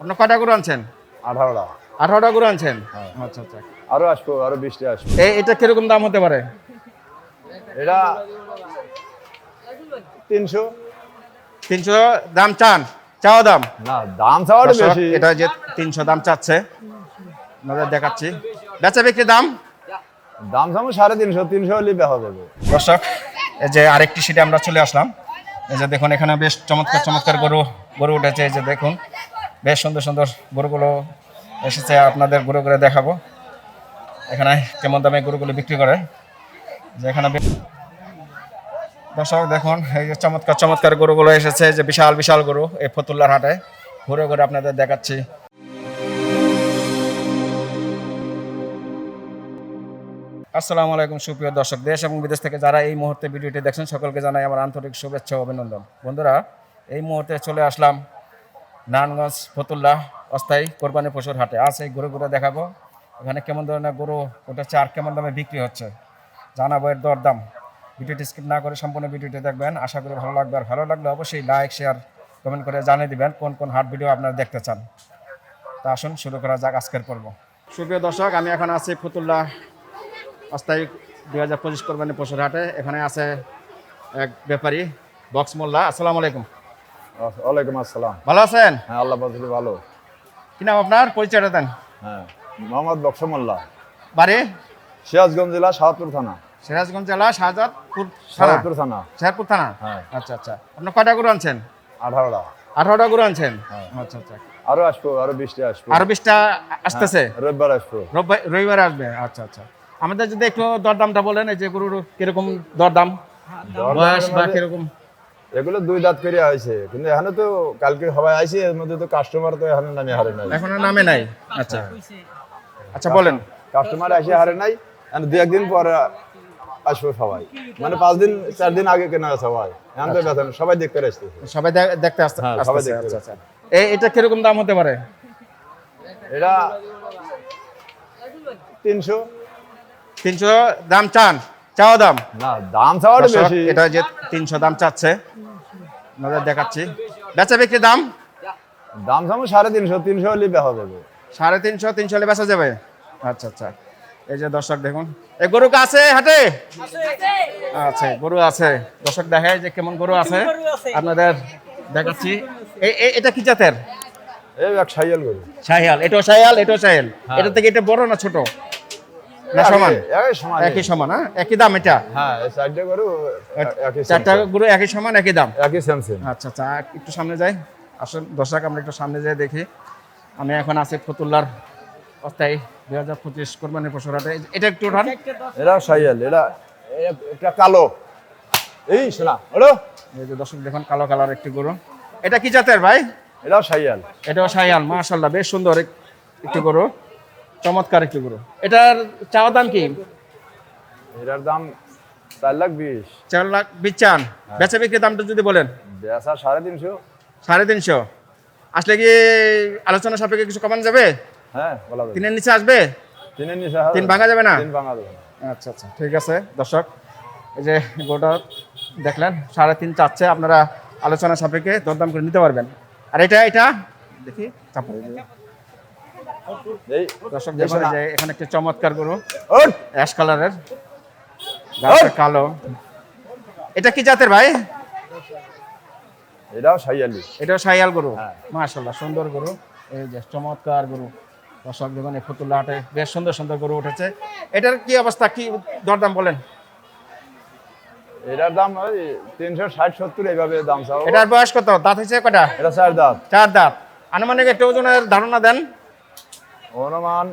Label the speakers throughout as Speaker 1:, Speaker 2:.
Speaker 1: আপনার কয়টা গরু আনছেন?
Speaker 2: আঠারোটা।
Speaker 1: আঠারোটা গরু আনছেন?
Speaker 2: হ্যাঁ।
Speaker 1: আচ্ছা আচ্ছা।
Speaker 2: আরও আসব আরও বৃষ্টি আসব।
Speaker 1: এই এটা কীরকম দাম হতে পারে?
Speaker 2: এটা তিনশো।
Speaker 1: তিনশো দাম চান? চাওয়া দাম?
Speaker 2: না দাম
Speaker 1: দর্শক,
Speaker 2: বেশি।
Speaker 1: এটা যে তিনশো দাম চাচ্ছে। আপনাদের দেখাচ্ছি। বেচা বিক্রি দাম?
Speaker 2: দাম চামো সাড়ে তিনশো তিনশো হলে বেহা যাবে।
Speaker 1: দর্শক এই যে আরেকটি সিটে আমরা চলে আসলাম। এই যে দেখুন এখানে বেশ চমৎকার চমৎকার গরু গরু উঠেছে। এই যে দেখুন বেশ সুন্দর সুন্দর গরুগুলো এসেছে, আপনাদের গরু করে দেখাবো। এখানে কেমন দামে গরুগুলো বিক্রি করে। যে এখানে দর্শক, দেখুন, এই যে চমৎকার চমৎকার গরুগুলো এসেছে, যে বিশাল বিশাল গরু এই ফতুল্লার হাটে। ঘুরে ঘুরে আপনাদের দেখাচ্ছি। আসসালামু আলাইকুম, সুপ্রিয় দর্শক, দেশ এবং বিদেশ থেকে যারা এই মুহূর্তে ভিডিওটি দেখছেন, সকলকে জানাই আমার আন্তরিক শুভেচ্ছা অভিনন্দন। বন্ধুরা, এই মুহূর্তে চলে আসলাম নারায়ণগঞ্জ ফতুল্লাহ অস্থায়ী কোরবানি পশুর হাটে। আজ এই গরুগুলো দেখাবো। এখানে কেমন ধরনের গরু উঠেছে আর কেমন দামে বিক্রি হচ্ছে, জানাব এর দরদাম। ভিডিওটি স্কিপ না করে সম্পূর্ণ ভিডিওটি দেখবেন। আশা করি ভালো লাগবে। আর ভালো লাগলে অবশ্যই লাইক শেয়ার কমেন্ট করে জানিয়ে দিবেন কোন কোন হাট ভিডিও আপনারা দেখতে চান। তা আসুন, শুরু করা যাক আজকের পর্ব। সুপ্রিয় দর্শক, আমি এখন আছি ফতুল্লাহ অস্থায়ী দুই হাজার পঁচিশ কোরবানি পশুর হাটে। এখানে আছে এক ব্যাপারী, বক্স মোল্লা। আসসালামু আলাইকুম।
Speaker 2: ওয়ালাইকুম আসসালাম।
Speaker 1: ভালো আছেন?
Speaker 2: হ্যাঁ আল্লাহ বদলি ভালো।
Speaker 1: কি নাম আপনার? পরিচয়টা দেন।
Speaker 2: হ্যাঁ মোহাম্মদ বক্সমল্লা
Speaker 1: বাড়ি?
Speaker 2: সিরাজগঞ্জ জেলা শাহপুর থানা।
Speaker 1: সিরাজগঞ্জ জেলা শাহজাদপুর থানা।
Speaker 2: শাহপুর থানা।
Speaker 1: শেরপুর থানা?
Speaker 2: হ্যাঁ।
Speaker 1: আচ্ছা আচ্ছা। আপনার কয়টা গরু আনছেন?
Speaker 2: আঠারোটা।
Speaker 1: আঠারোটা গরু আনছেন?
Speaker 2: হ্যাঁ।
Speaker 1: আচ্ছা আচ্ছা।
Speaker 2: আরও আসব আরও বৃষ্টি আসব।
Speaker 1: আরও বিশটা আসতেছে?
Speaker 2: রবিবার আসব।
Speaker 1: রবিবার রবিবার আসবে? আচ্ছা আচ্ছা। আমাদের যদি একটু দরদামটা বলেন এই যে গরুর কীরকম দরদাম? বয়স বা কীরকম?
Speaker 2: এগুলো দুই দাঁত করে হয়েছে কিন্তু এখানে তো কালকে সবাই আইছে এর মধ্যে তো কাস্টমার তো এখানে নামে হারে নাই।
Speaker 1: এখনও নামে নাই? আচ্ছা। আচ্ছা বলেন।
Speaker 2: কাস্টমার আসে হারে নাই আর দু একদিন পরে আসব সবাই। মানে পাঁচ দিন চার দিন আগে কেনা সবাই। এখন তো বেতন সবাই দেখতে আসতেছে
Speaker 1: সবাই দেখতে আসতে
Speaker 2: হ্যাঁ, সবাই দেখতে
Speaker 1: আচ্ছা আচ্ছা। এই এটা কীরকম দাম হতে পারে?
Speaker 2: এটা তিনশো।
Speaker 1: তিনশো দাম চান? চাওয়া দাম?
Speaker 2: না দাম চাওয়াটা বেশি।
Speaker 1: এটা যে তিনশো দাম চাচ্ছে আপনাদের দেখাচ্ছি। বেচা বিক্রি দাম?
Speaker 2: দাম চামো সাড়ে তিনশো তিনশো হলে বেহা যাবে।
Speaker 1: সাড়ে তিনশো তিনশো হলে বেচা যাবে? আচ্ছা আচ্ছা। এই যে দর্শক দেখুন এই গরু কা আছে হাটে? আছে গরু আছে। দর্শক দেখে যে কেমন গরু আছে। আপনাদের দেখাচ্ছি। এটা কি জাতের?
Speaker 2: এই এক সাইয়াল করি
Speaker 1: শাহিয়াল এটাও শাহিয়াল এটাও শাহিয়াল। এটা থেকে এটা বড় না ছোট? না সমান?
Speaker 2: একই সমান
Speaker 1: হ্যাঁ? একই দাম এটা?
Speaker 2: হ্যাঁ চারটে গরু
Speaker 1: চারটা গরু একই সমান একই দাম?
Speaker 2: একই সেম সেম
Speaker 1: আচ্ছা আচ্ছা একটু সামনে যাই। আসুন দর্শক আমরা একটু সামনে যাই দেখি। আমি এখন আছি ফতুল্লার অস্থায়ী দুই হাজার পঁচিশ কোরবানির পশুর এটা একটু উঠান।
Speaker 2: এটা সাইয়াল এটা এটা কালো। এই শোনা হলো
Speaker 1: এই যে দর্শক দেখুন কালো কালার একটি গরু। এটা কি জাতের ভাই?
Speaker 2: এটাও সাইয়াল।
Speaker 1: এটাও শাহিয়াল মাশাল্লাহ বেশ সুন্দর একটি গরু। চমৎকার একটি গরু। এটার চাওয়া দাম কি?
Speaker 2: এটার দাম চার লাখ বিশ।
Speaker 1: চার লাখ বিশ চান। বেচা বিক্রির দামটা যদি বলেন।
Speaker 2: বেসা সাড়ে তিনশো।
Speaker 1: সাড়ে তিনশো। আসলে কি আলোচনা সাপেক্ষে কিছু কমানো যাবে?
Speaker 2: হ্যাঁ বলা যাবে।
Speaker 1: তিনের নিচে আসবে?
Speaker 2: তিনের নিচে
Speaker 1: তিন ভাঙা যাবে না?
Speaker 2: তিন ভাঙা যাবে
Speaker 1: আচ্ছা আচ্ছা ঠিক আছে দর্শক। এই যে গোটা দেখলেন সাড়ে তিন চাচ্ছে আপনারা আলোচনা সাপেক্ষে দরদাম করে নিতে পারবেন। আর এটা এটা? দেখি চাপো।
Speaker 2: এই
Speaker 1: দর্শক দেখুন এখানে একটা চমৎকার গরু! অ্যাশ কালারের। কালো। এটা কি জাতের ভাই?
Speaker 2: এটাও সাইয়ালি।
Speaker 1: এটাও গরু?
Speaker 2: হ্যাঁ।
Speaker 1: মাশাল্লাহ সুন্দর গরু। এই যে চমৎকার গরু। দর্শক দেখুন এই ফতুল্লা হাটে বেশ সুন্দর সুন্দর গরু উঠেছে। এটার কি অবস্থা? কি দরদাম বলেন।
Speaker 2: এটার দাম তিনশো ষাট সত্তর এইভাবে দাম চাও।
Speaker 1: এটার বয়স কত? দাঁত হয়েছে কটা
Speaker 2: এটা চার দাঁত।
Speaker 1: চার দাঁত। আনুমানিক একটা ওজনের ধারণা দেন।
Speaker 2: অনুমান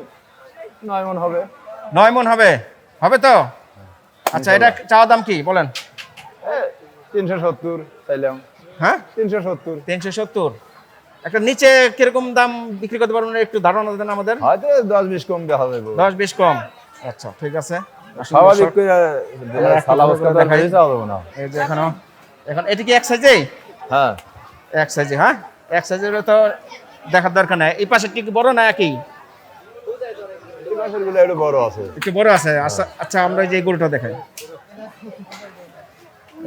Speaker 2: নয় মন হবে।
Speaker 1: নয় মন হবে? হবে তো? আচ্ছা এটা চাওয়া দাম কি? বলেন।
Speaker 2: তিনশো সত্তর চাইলাম।
Speaker 1: হ্যাঁ?
Speaker 2: তিনশো সত্তর।
Speaker 1: তিনশো সত্তর। একটা নিচে কীরকম দাম বিক্রি করতে পারবেন? একটু ধারণা দেন আমাদের।
Speaker 2: হয়তো দশ বিশ কম যাবে
Speaker 1: দশ বিশ কম। আচ্ছা ঠিক আছে।
Speaker 2: স্বাভাবিক
Speaker 1: এই যে এখনও এখন এটা কি এক সাইজেই
Speaker 2: হ্যাঁ।
Speaker 1: এক সাইজে হ্যাঁ? এক সাইজের তো দেখার দরকার নাই। এই পাশে কি বড় না একই?
Speaker 2: এই গুলো একটু বড় আছে।
Speaker 1: একটু বড় আছে। আচ্ছা আচ্ছা আমরা যে গরুটা দেখাই।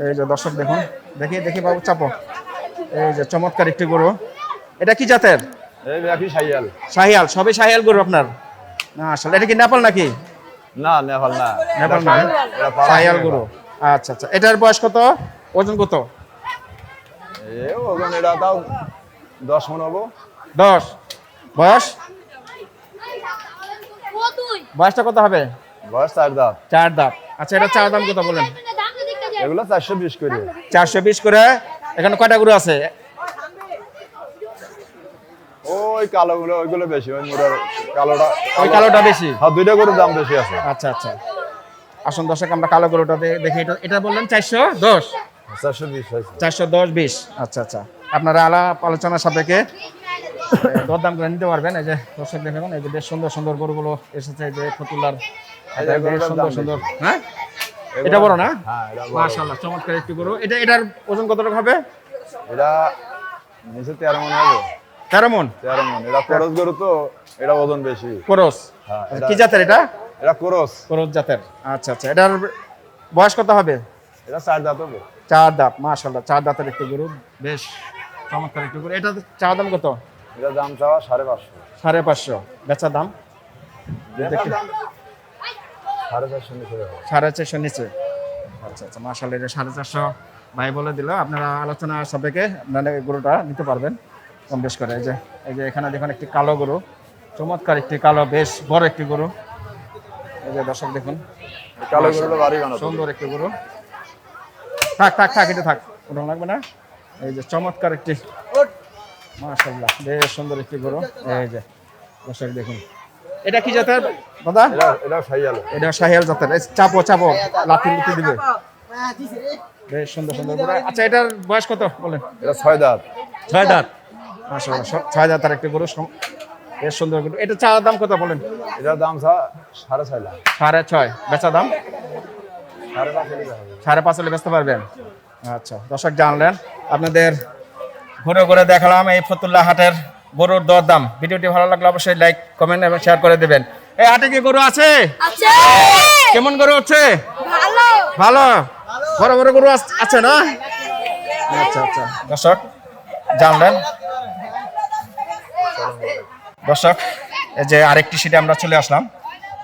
Speaker 1: এই যে দর্শক দেখুন দেখি দেখি বাবু চাপো। এই যে চমৎকার একটি গরু। এটা কি জাতের?
Speaker 2: সাইয়াল।
Speaker 1: শাহিয়াল সবই শাহিয়াল গরু আপনার? না আসলে এটা কি নেপাল নাকি?
Speaker 2: না নেপাল না।
Speaker 1: নেপাল না। শাহিয়াল গরু। আচ্ছা আচ্ছা এটার বয়স কত? ওজন কত?
Speaker 2: এ ওজন এটা তাও দশ মন হব।
Speaker 1: দশ। বয়স? বয়সটা কত হবে?
Speaker 2: বয়স চার দাঁত।
Speaker 1: চার দাঁত। আচ্ছা এটা চার দাম কত বলেন?
Speaker 2: এগুলো চারশো বিশ করে।
Speaker 1: চারশো বিশ করে। এখানে কয়টা গরু আছে?
Speaker 2: ওই কালোগুলো ওইগুলো বেশি ওই মুরার কালোটা।
Speaker 1: ওই কালোটা বেশি?
Speaker 2: হ্যাঁ দুইটা গরুর দাম বেশি আছে।
Speaker 1: আচ্ছা আচ্ছা। আসুন দর্শক আমরা কালো গরুটা দেখি। এটা এটা বললেন চারশো দশ?
Speaker 2: চারশো বিশ
Speaker 1: চারশো দশ বিশ। আচ্ছা আচ্ছা। আপনারা আলাপ আলোচনার সাপেক্ষে দরদাম করে নিতে পারবেন। এই যে দর্শক দেখুন এই যে বেশ সুন্দর সুন্দর গরুগুলো এসেছে এই যে ফতুল্লার সুন্দর সুন্দর। হ্যাঁ? এটা বড় না?
Speaker 2: হ্যাঁ
Speaker 1: মাশাআল্লাহ চমৎকার একটি গরু। এটা এটার ওজন কতটুকু হবে?
Speaker 2: এটা নিচে তেরো মন হবে।
Speaker 1: তেরো মন?
Speaker 2: তেরো মন। এটা খরচ গরু তো এটা ওজন বেশি।
Speaker 1: করস
Speaker 2: হ্যাঁ,
Speaker 1: আচ্ছা, কি জাতের এটা?
Speaker 2: এটা খরচ।
Speaker 1: করস জাতের। আচ্ছা আচ্ছা এটার বয়স কত হবে?
Speaker 2: এটা চার দাঁত হবে।
Speaker 1: চার দাঁত মাশাআল্লাহ চার দাঁতের একটি গরু। বেশ চমৎকার একটি গরু। এটা চার দাম কত?
Speaker 2: এটা দাম চাওয়া সাড়ে পাঁচশো।
Speaker 1: সাড়ে পাঁচশো। বেচা দাম?
Speaker 2: সাড়ে চারশো নিচে
Speaker 1: সাড়ে চারশো নিচে। আচ্ছা আচ্ছা মাসাল এটা সাড়ে চারশো। ভাই বলে দিল আপনারা আলোচনা সাপেক্ষে আপনারা এই গরুটা নিতে পারবেন। কম বেশ করে এই যে এই যে এখানে দেখুন একটি কালো গরু। চমৎকার একটি কালো বেশ বড় একটি গরু। এই যে দর্শক দেখুন
Speaker 2: কালো বাড়ি
Speaker 1: সুন্দর একটি গরু। থাক থাক থাক এটা থাক ওটা লাগবে না। এই যে চমৎকার একটি মাশাল্লাহ বেশ সুন্দর একটি গরু। এই যে দর্শক দেখুন। এটা কি জাতের? দাদা?
Speaker 2: এটা সাইয়ালো।
Speaker 1: এটা শাহিয়াল জাতের। চাপো চাপো লাথি লুতি দিবে। বেশ সুন্দর সুন্দর গরু। আচ্ছা এটার বয়স কত বলেন?
Speaker 2: এটা ছয় দাঁত।
Speaker 1: ছয় দাঁত। মাশাআল্লাহ ছয় দাঁতের একটি গরু। বেশ সুন্দর গরু। এটা চার দাম কত বলেন?
Speaker 2: এটার দাম সাড়ে ছয় লাখ।
Speaker 1: সাড়ে ছয়। বেচা দাম?
Speaker 2: সাড়ে পাঁচ
Speaker 1: সাড়ে পাঁচ হলে বেচতে পারবেন। আচ্ছা দর্শক জানলেন। আপনাদের ঘুরে ঘুরে দেখালাম এই ফতুল্লা হাটের গরুর দর দাম ভিডিওটি ভালো লাগলে অবশ্যই লাইক কমেন্ট এবং শেয়ার করে দেবেন। এই হাটে কি গরু আছে? কেমন গরু হচ্ছে?
Speaker 3: ভালো।
Speaker 1: বড় বড় গরু আছে না? আচ্ছা আচ্ছা। দর্শক জানলেন। দর্শক এই যে আরেকটি সিটে আমরা চলে আসলাম।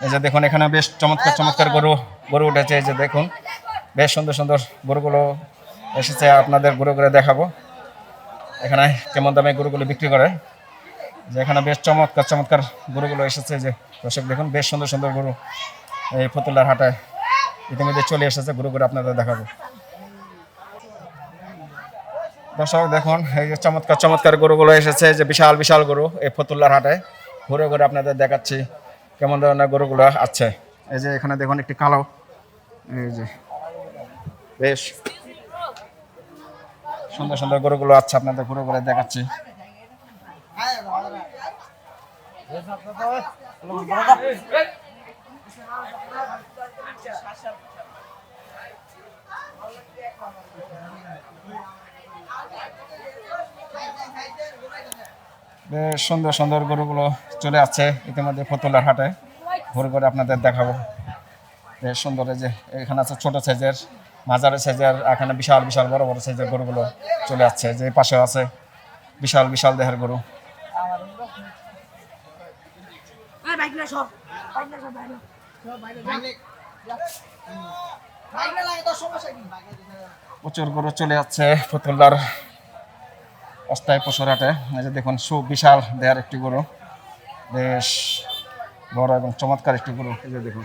Speaker 1: এই যে দেখুন এখানে বেশ চমৎকার চমৎকার গরু গরু উঠেছে। এই যে দেখুন বেশ সুন্দর সুন্দর গরুগুলো এসেছে। আপনাদের গরু করে দেখাবো। এখানে কেমন দামে গরুগুলো বিক্রি করে? যে এখানে বেশ চমৎকার চমৎকার গরুগুলো এসেছে যে দর্শক দেখুন, বেশ সুন্দর সুন্দর গরু এই ফতুল্লার হাটায় ইতিমধ্যে চলে এসেছে। ঘুরে আপনাদের দেখাবো। দর্শক দেখুন, এই যে চমৎকার চমৎকার গরুগুলো এসেছে যে বিশাল বিশাল গরু এই ফতুল্লার হাটে। ঘুরে ঘুরে আপনাদের দেখাচ্ছি কেমন ধরনের গরুগুলো আছে। এই যে এখানে দেখুন একটি কালো, এই যে বেশ সুন্দর সুন্দর গরুগুলো আছে, আপনাদের ঘুরে ঘুরে দেখাচ্ছি। সুন্দর সুন্দর গরুগুলো চলে আসছে ইতিমধ্যে ফতুল্লার হাটে। ঘুরে ঘুরে আপনাদের দেখাবো। বেশ সুন্দর যে এখানে আছে ছোট সাইজের মাঝারি সাইজের এখানে বিশাল বিশাল বড় বড় সাইজের গরুগুলো চলে আসছে। যে পাশে আছে বিশাল বিশাল দেহের গরু। প্রচুর গরু চলে যাচ্ছে ফতুল্লার অস্থায়ী পশুর হাটে। এই যে দেখুন সুবিশাল দেয়ার একটি গরু। বেশ বড় এবং চমৎকার একটি গরু। এই যে দেখুন।